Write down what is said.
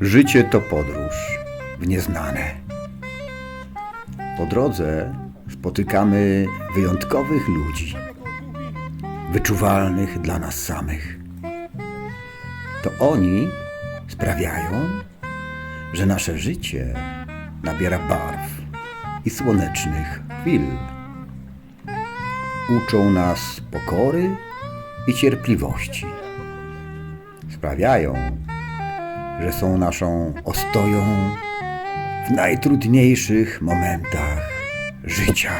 Życie to podróż w nieznane. Po drodze spotykamy wyjątkowych ludzi, wyczuwalnych dla nas samych. To oni sprawiają, że nasze życie nabiera barw i słonecznych chwil. Uczą nas pokory i cierpliwości. Sprawiają, że są naszą ostoją w najtrudniejszych momentach życia.